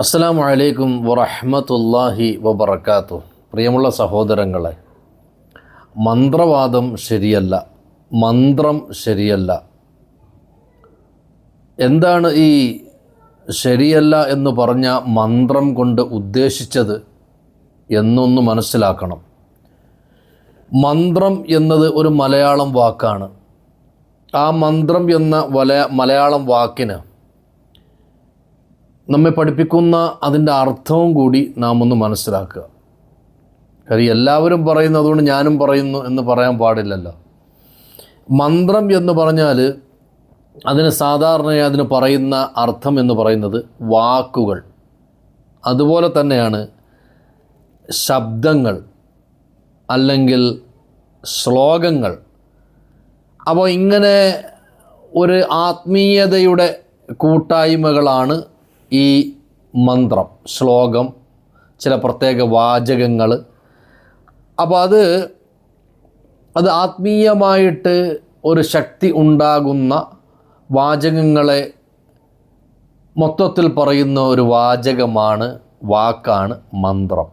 അസ്സലാമു അലൈക്കും വറഹ്മത്തുള്ളാഹി വബർക്കാത്തു പ്രിയമുള്ള സഹോദരങ്ങളെ മന്ത്രവാദം ശരിയല്ല മന്ത്രം ശരിയല്ല. എന്താണ് ഈ ശരിയല്ല എന്ന് പറഞ്ഞ മന്ത്രം കൊണ്ട് ഉദ്ദേശിച്ചത് എന്നൊന്ന് മനസ്സിലാക്കണം. മന്ത്രം എന്നത് ഒരു മലയാളം വാക്കാണ്. ആ മന്ത്രം എന്ന വല മലയാളം വാക്കിന് നമ്മെ പഠിപ്പിക്കുന്ന അതിന്റെ അർത്ഥവും കൂടി നാം ഒന്ന് മനസ്സിലാക്കുക. കാര്യം എല്ലാവരും പറയുന്നു അതുകൊണ്ട് ഞാനും പറയുന്നു എന്ന് പറയാൻ പാടില്ലല്ലോ. മന്ത്രം എന്ന് പറഞ്ഞാൽ അതിന് സാധാരണയായി അതിന് പറയുന്ന അർത്ഥം എന്ന് പറയുന്നത് വാക്കുകൾ. അതുപോലെ തന്നെയാണ് ശബ്ദങ്ങൾ അല്ലെങ്കിൽ ശ്ലോകങ്ങൾ. അപ്പോൾ ഇങ്ങനെ ഒരു ആത്മീയതയുടെ കൂട്ടായ്മകളാണ് ഈ മന്ത്രം ശ്ലോകം ചില പ്രത്യേക വാചകങ്ങൾ അപ്പോൾ അത് അത് ആത്മീയമായിട്ട് ഒരു ശക്തി ഉണ്ടാകുന്ന വാചകങ്ങളെ മൊത്തത്തിൽ പറയുന്ന ഒരു വാചകമാണ് വാക്കാണ് മന്ത്രം.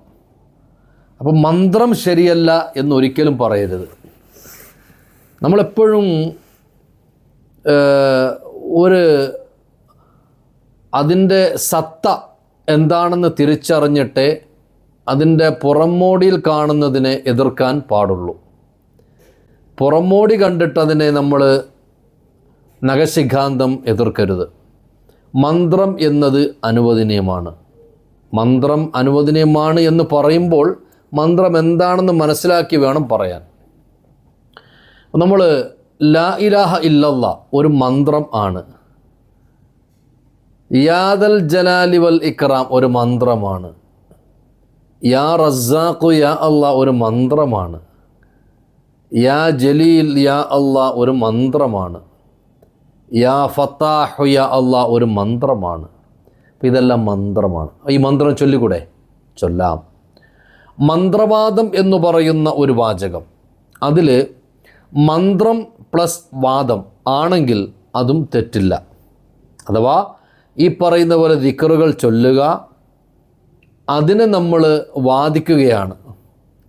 അപ്പം മന്ത്രം ശരിയല്ല എന്നൊരിക്കലും പറയരുത്. നമ്മളെപ്പോഴും ഒരു അതിന്റെ സത്ത എന്താണെന്ന് തിരിച്ചറിഞ്ഞിട്ട് അതിന്റെ പുറമോടിയിൽ കാണുന്നതിനെ എതിർക്കാൻ പാടുള്ളൂ. പുറമോടി കണ്ടിട്ടതിനെ നമ്മൾ നഖശിഖാന്തം എതിർക്കരുത്. മന്ത്രം എന്നത് അനുവദനീയമാണ്. മന്ത്രം അനുവദനീയമാണ് എന്ന് പറയുമ്പോൾ മന്ത്രം എന്താണെന്ന് മനസ്സിലാക്കി വേണം പറയാൻ. നമ്മൾ ലാ ഇലാഹ ഇല്ലല്ല ഒരു മന്ത്രം ആണ്. യാദൽ ജലാലി വൽ ഇക്റാം ഒരു മന്ത്രമാണ്. യാ റസാഖു യാ അള്ളാ ഒരു മന്ത്രമാണ്. യാ ജലീൽ യാ അള്ളാ ഒരു മന്ത്രമാണ്. യാ ഫത്താഹു യാ അള്ളാ ഒരു മന്ത്രമാണ്. ഇതെല്ലാം മന്ത്രമാണ്. ഈ മന്ത്രം ചൊല്ലിക്കൂടെ? ചൊല്ലാം. മന്ത്രവാദം എന്ന് പറയുന്ന ഒരു വാചകം. അതിൽ മന്ത്രം പ്ലസ് വാദം ആണെങ്കിൽ അതും തെറ്റില്ല. അഥവാ ഈ പറയുന്ന പോലെ ദിക്കറുകൾ ചൊല്ലുക അതിനെ നമ്മൾ വാദിക്കുകയാണ്.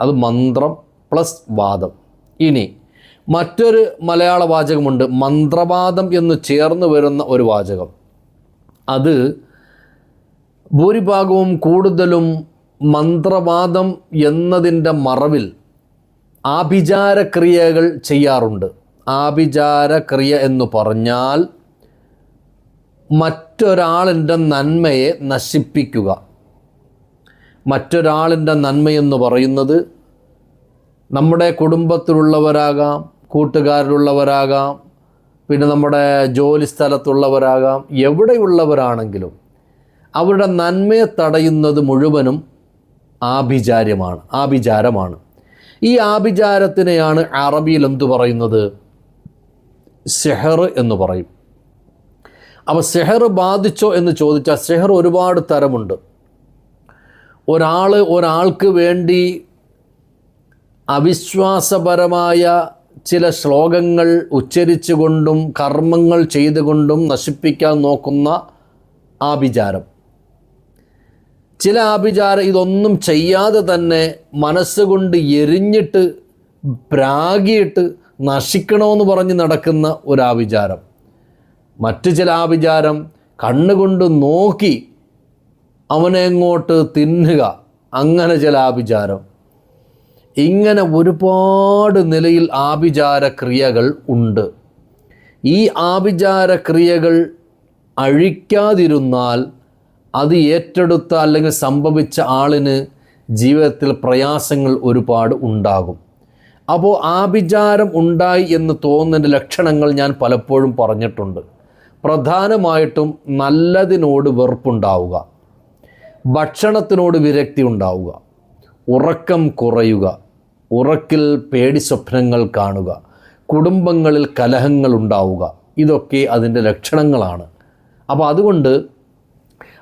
അത് മന്ത്രം പ്ലസ് വാദം. ഇനി മറ്റൊരു മലയാള വാചകമുണ്ട് മന്ത്രവാദം എന്ന് ചേർന്ന് വരുന്ന ഒരു വാചകം. അത് ഭൂരിഭാഗവും കൂടുതലും മന്ത്രവാദം എന്നതിന്റെ മറവിൽ ആഭിചാരക്രിയകൾ ചെയ്യാറുണ്ട്. ആഭിചാരക്രിയ എന്ന് പറഞ്ഞാൽ മറ്റൊരാളിന്റെ നന്മയെ നശിപ്പിക്കുക. മറ്റൊരാളിന്റെ നന്മയെന്ന് പറയുന്നത് നമ്മുടെ കുടുംബത്തിലുള്ളവരാകാം കൂട്ടുകാരിലുള്ളവരാകാം പിന്നെ നമ്മുടെ ജോലി സ്ഥലത്തുള്ളവരാകാം എവിടെയുള്ളവരാണെങ്കിലും അവരുടെ നന്മയെ തടയുന്നത് മുഴുവനും ആഭിചാര്യമാണ് ആഭിചാരമാണ്. ഈ ആഭിചാരത്തിനെയാണ് അറബിയിൽ എന്തു പറയുന്നത്? സെഹർ എന്ന് പറയും. അപ്പോൾ സെഹർ ബാധിച്ചോ എന്ന് ചോദിച്ചാൽ സെഹർ ഒരുപാട് തരമുണ്ട്. ഒരാൾ ഒരാൾക്ക് വേണ്ടി അവിശ്വാസപരമായ ചില ശ്ലോകങ്ങൾ ഉച്ചരിച്ചുകൊണ്ടും കർമ്മങ്ങൾ ചെയ്തുകൊണ്ടും നശിപ്പിക്കാൻ നോക്കുന്ന ആഭിചാരം. ചില ആഭിചാരം ഇതൊന്നും ചെയ്യാതെ തന്നെ മനസ്സുകൊണ്ട് എരിഞ്ഞിട്ട് പ്രാഗിയിട്ട് നശിക്കണമെന്ന് പറഞ്ഞ് നടക്കുന്ന ഒരു മറ്റു ചില ആഭിചാരം കണ്ണുകൊണ്ട് നോക്കി അവനെ അങ്ങോട്ട് തിന്നുക. അങ്ങനെ ചില ആഭിചാരം. ഇങ്ങനെ ഒരുപാട് നിലയിൽ ആഭിചാരക്രിയകൾ ഉണ്ട്. ഈ ആഭിചാരക്രിയകൾ അഴിക്കാതിരുന്നാൽ അത് ഏറ്റെടുത്ത അല്ലെങ്കിൽ സംഭവിച്ച ആളിന് ജീവിതത്തിൽ പ്രയാസങ്ങൾ ഒരുപാട് ഉണ്ടാകും. അപ്പോൾ ആഭിചാരം ഉണ്ടായി എന്ന് തോന്നുന്ന ലക്ഷണങ്ങൾ ഞാൻ പലപ്പോഴും പറഞ്ഞിട്ടുണ്ട്. പ്രധാനമായിട്ടും നല്ലതിനോട് വെറുപ്പുണ്ടാവുക. ഭക്ഷണത്തിനോട് വിരക്തി ഉണ്ടാവുക. ഉറക്കം കുറയുക. ഉറക്കിൽ പേടി സ്വപ്നങ്ങൾ കാണുക. കുടുംബങ്ങളിൽ കലഹങ്ങൾ ഉണ്ടാവുക. ഇതൊക്കെ അതിന്റെ ലക്ഷണങ്ങളാണ്. അപ്പോൾ അതുകൊണ്ട്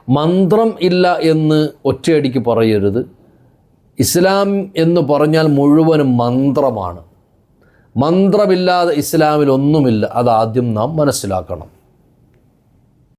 മന്ത്രം ഇല്ല എന്ന് ഒറ്റയടിക്ക് പറയരുത്. ഇസ്ലാം എന്ന് പറഞ്ഞാൽ മുഴുവനും മന്ത്രമാണ്. മന്ത്രമില്ലാതെ ഇസ്ലാമിൽ ഒന്നുമില്ല. അതാദ്യം നാം മനസ്സിലാക്കണം.